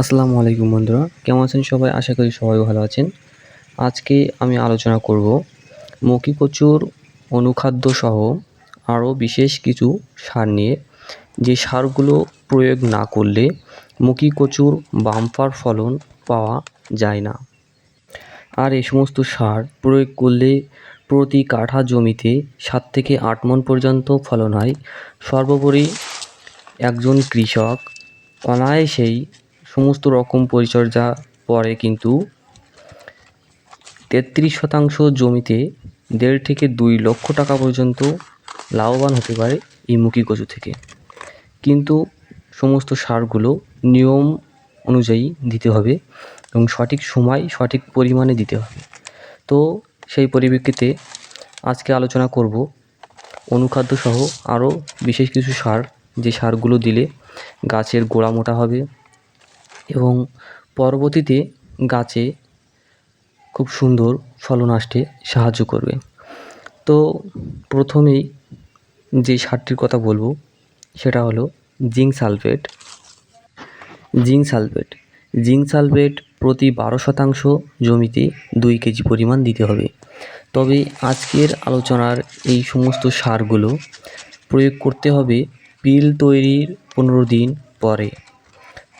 আসসালামু আলাইকুম বন্ধুরা, কেমন আছেন সবাই? আশা করি সবাই ভালো আছেন। আজকে আমি আলোচনা করব মকি কচুর অনুখাদ্য সহ আরও বিশেষ কিছু সার নিয়ে। যে সারগুলো প্রয়োগ না করলে মকি কচুর বাম্পার ফলন পাওয়া যায় না। আর এই সমস্ত সার প্রয়োগ করলে প্রতি কাঠা জমিতে সাত থেকে আট মন পর্যন্ত ফলন হয়। সর্বোপরি একজন কৃষক অনায়াসেই সমস্ত রকম পরিচর্যা পরে কিন্তু তেত্রিশ শতাংশ জমিতে দেড় থেকে দুই লক্ষ টাকা পর্যন্ত লাভবান হতে পারে এই মুখী কচু থেকে। কিন্তু সমস্ত সারগুলো নিয়ম অনুযায়ী দিতে হবে এবং সঠিক সময়, সঠিক পরিমাণে দিতে হবে। তো সেই পরিপ্রেক্ষিতে আজকে আলোচনা করব অনুখাদ্য সহ আরও বিশেষ কিছু সার। যে সারগুলো দিলে গাছের গোড়া মোটা হবে এবং পরবর্তীতে গাছে খুব সুন্দর ফলন আসতে সাহায্য করবে। তো প্রথমেই যে সারটির কথা বলব, সেটা হলো zinc sulphate. Zinc sulphate. Zinc sulphate প্রতি বারো শতাংশ জমিতে দুই কেজি পরিমাণ দিতে হবে। তবে আজকের আলোচনার এই সমস্ত সারগুলো প্রয়োগ করতে হবে পিল তৈরির পনেরো দিন পরে।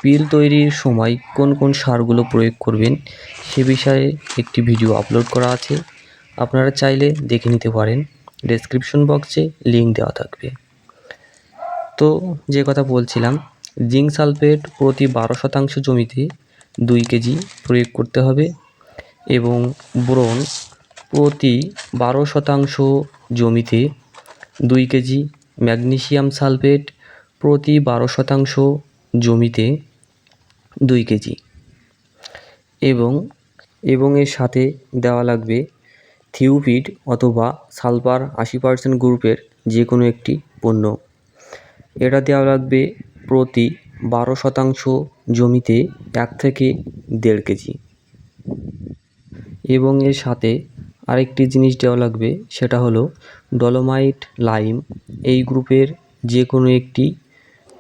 পিল তৈরির সময় কোন কোন সারগুলো প্রয়োগ করবেন সে বিষয়ে একটি ভিডিও আপলোড করা আছে। আপনারা চাইলে দেখে নিতে পারেন। ডেসক্রিপশন বক্সে লিঙ্ক দেওয়া থাকবে। তো যে কথা বলছিলাম, জিঙ্ক সালফেট প্রতি বারো শতাংশ জমিতে দুই কেজি প্রয়োগ করতে হবে এবং ব্রোন প্রতি বারো শতাংশ জমিতে দুই কেজি ম্যাগনেসিয়াম সালফেট প্রতি বারো শতাংশ জমিতে দুই কেজি। এবং এবং এর সাথে দেওয়া লাগবে থিউপিড অথবা সালফার আশি পার্সেন্ট গ্রুপের যে কোনো একটি পণ্য। এটা দেওয়া লাগবে প্রতি বারো শতাংশ জমিতে এক থেকে দেড় কেজি। এবং এর সাথে আরেকটি জিনিস দেওয়া লাগবে, সেটা হলো ডলোমাইট লাইম এই গ্রুপের যে কোনো একটি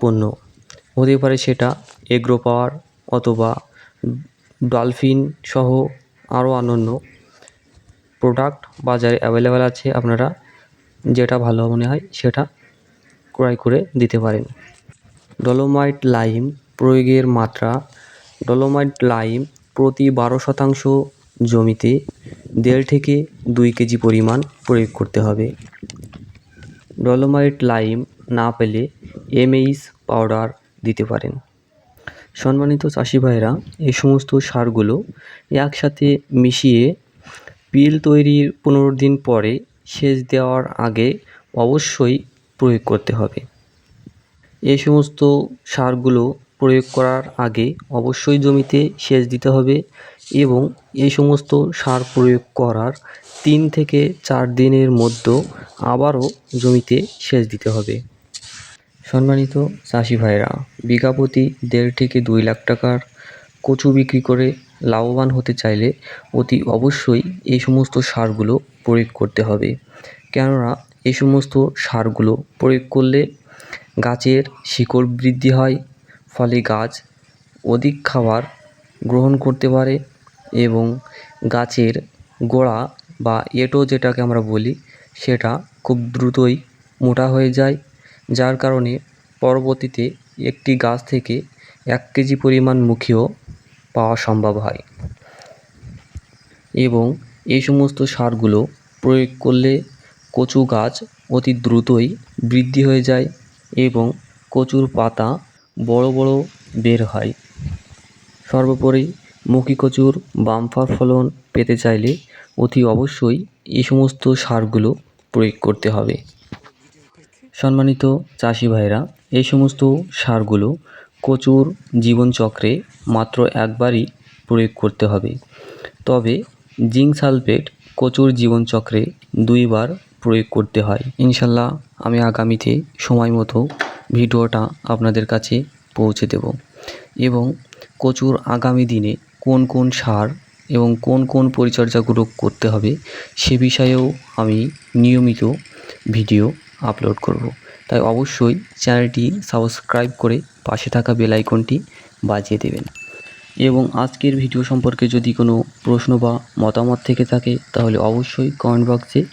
পণ্য। হতে পারে সেটা এগ্রো পাওয়ার অথবা ডলফিন সহ আরও অন্যান্য প্রোডাক্ট বাজারে অ্যাভেলেবেল আছে, আপনারা যেটা ভালো মনে হয় সেটা ক্রয় করে দিতে পারেন। ডলোমাইট লাইম প্রয়োগের মাত্রা ডলোমাইট লাইম প্রতি বারো শতাংশ জমিতে দেড় থেকে দুই কেজি পরিমাণ প্রয়োগ করতে হবে। ডলোমাইট লাইম না পেলে এমএইচ পাউডার দিতে পারেন। সম্মানিত চাষি ভাইরা এই সমস্ত সারগুলো একসাথে মিশিয়ে পিল তৈরির পনেরো দিন পরে সেচ দেওয়ার আগে অবশ্যই প্রয়োগ করতে হবে। এই সমস্ত সারগুলো প্রয়োগ করার আগে অবশ্যই জমিতে সেচ দিতে হবে এবং এই সমস্ত সার প্রয়োগ করার তিন থেকে চার দিনের মধ্যে আবারও জমিতে সেচ দিতে হবে। সম্মানিত চাষি ভাইরা বিঘা প্রতি দেড় থেকে দুই লাখ টাকার কচু বিক্রি করে লাভবান হতে চাইলে অতি অবশ্যই এই সমস্ত সারগুলো প্রয়োগ করতে হবে। কেননা, এই সমস্ত সারগুলো প্রয়োগ করলে গাছের শিকড় বৃদ্ধি হয়, ফলে গাছ অধিক খাবার গ্রহণ করতে পারে এবং গাছের গোড়া বা এঁটো যেটাকে আমরা বলি, সেটা খুব দ্রুতই মোটা হয়ে যায় যার কারণে পরবর্তীতে একটি গাছ থেকে এক কেজি পরিমাণ মুখিও পাওয়া সম্ভব হয়। এবং এই সমস্ত সারগুলো প্রয়োগ করলে কচু গাছ অতি দ্রুতই বৃদ্ধি হয়ে যায় এবং কচুর পাতা বড় বড় বের হয়। সর্বোপরি মুখী কচুর বাম্পার ফলন পেতে চাইলে অতি অবশ্যই এই সমস্ত সারগুলো প্রয়োগ করতে হবে। সম্মানিত চাষি ভাইরা, এই সমস্ত সারগুলো কচুর জীবনচক্রে মাত্র একবারই প্রয়োগ করতে হবে। তবে জিঙ্ক সালফেট কচুর জীবনচক্রে দুইবার প্রয়োগ করতে হয়। ইনশাল্লাহ আমি আগামীতে সময় মতো ভিডিওটা আপনাদের কাছে পৌঁছে দেব। এবং কচুর আগামী দিনে কোন কোন সার এবং কোন কোন পরিচর্যাগুলো করতে হবে সে বিষয়েও আমি নিয়মিত ভিডিও আপলোড করব। তাই অবশ্যই চ্যানেলটি সাবস্ক্রাইব করে পাশে থাকা বেল আইকনটি বাজিয়ে দেবেন। এবং আজকের ভিডিও সম্পর্কে যদি কোনো প্রশ্ন বা মতামত থেকে থাকে, তাহলে অবশ্যই কমেন্ট বক্সে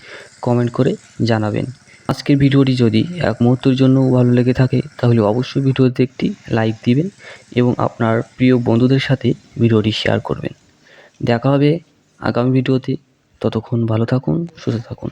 কমেন্ট করে জানাবেন। আজকের ভিডিওটি যদি এক মুহূর্তের জন্য ভালো লেগে থাকে, তাহলে অবশ্যই ভিডিওতে একটি লাইক দিবেন এবং আপনার প্রিয় বন্ধুদের সাথে ভিডিওটি শেয়ার করবেন। দেখা হবে আগামী ভিডিওতে ততক্ষণ ভালো থাকুন, সুস্থ থাকুন।